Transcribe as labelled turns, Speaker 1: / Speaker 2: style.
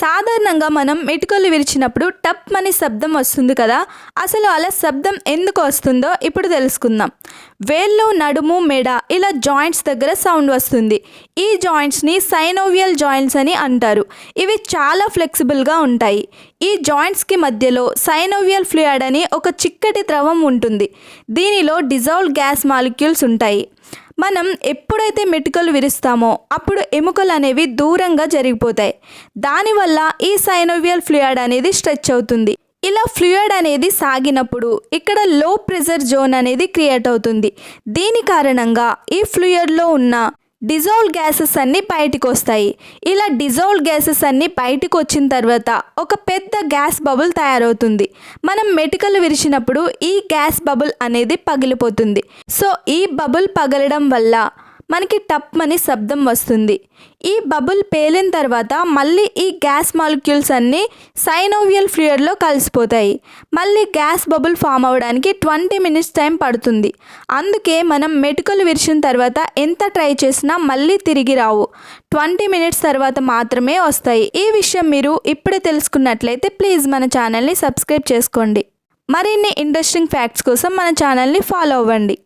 Speaker 1: సాధారణంగా మనం మెటుకలు విరిచినప్పుడు టప్ అని శబ్దం వస్తుంది కదా అసలు అలా శబ్దం ఎందుకు వస్తుందో ఇప్పుడు తెలుసుకుందాం. వేళ్ళు నడుము మెడ ఇలా జాయింట్స్ దగ్గర సౌండ్ వస్తుంది. ఈ జాయింట్స్ని సైనోవియల్ జాయింట్స్ అని అంటారు. ఇవి చాలా ఫ్లెక్సిబుల్గా ఉంటాయి. ఈ జాయింట్స్కి మధ్యలో సైనోవియల్ ఫ్లూయిడ్ అని ఒక చిక్కటి ద్రవం ఉంటుంది. దీనిలో డిజాల్వ్ గ్యాస్ మాలిక్యూల్స్ ఉంటాయి. మనం ఎప్పుడైతే మెటుకలు విరుస్తామో అప్పుడు ఎముకలు అనేవి దూరంగా జరిగిపోతాయి. దానివల్ల ఈ సైనోవియల్ ఫ్లూయిడ్ అనేది స్ట్రెచ్ అవుతుంది. ఇలా ఫ్లూయిడ్ అనేది సాగినప్పుడు ఇక్కడ లో ప్రెజర్ జోన్ అనేది క్రియేట్ అవుతుంది. దీని కారణంగా ఈ ఫ్లూయిడ్లో ఉన్న డిజాల్వ్ గ్యాసెస్ అన్నీ బయటకు వస్తాయి ఇలా డిజాల్వ్ గ్యాసెస్ అన్నీ బయటకు వచ్చిన తర్వాత ఒక పెద్ద గ్యాస్ బబుల్ తయారవుతుంది. మనం మెటికలు విరిచినప్పుడు ఈ గ్యాస్ బబుల్ అనేది పగిలిపోతుంది. సో ఈ బబుల్ పగలడం వల్ల మనకి టప్ అని శబ్దం వస్తుంది. ఈ బబుల్ పేలిన తర్వాత మళ్ళీ ఈ గ్యాస్ మాలిక్యూల్స్ అన్నీ సైనోవియల్ ఫ్లూయిడ్లో కలిసిపోతాయి. మళ్ళీ గ్యాస్ బబుల్ ఫామ్ అవ్వడానికి ట్వంటీ మినిట్స్ టైం పడుతుంది. అందుకే మనం మెటుకలు విరిచిన తర్వాత ఎంత ట్రై చేసినా మళ్ళీ తిరిగి రావు. ట్వంటీ మినిట్స్ తర్వాత మాత్రమే వస్తాయి. ఈ విషయం మీరు ఇప్పుడే తెలుసుకున్నట్లయితే ప్లీజ్ మన ఛానల్ని సబ్స్క్రైబ్ చేసుకోండి. మరిన్ని ఇంట్రెస్టింగ్ ఫ్యాక్ట్స్ కోసం మన ఛానల్ని ఫాలో అవ్వండి.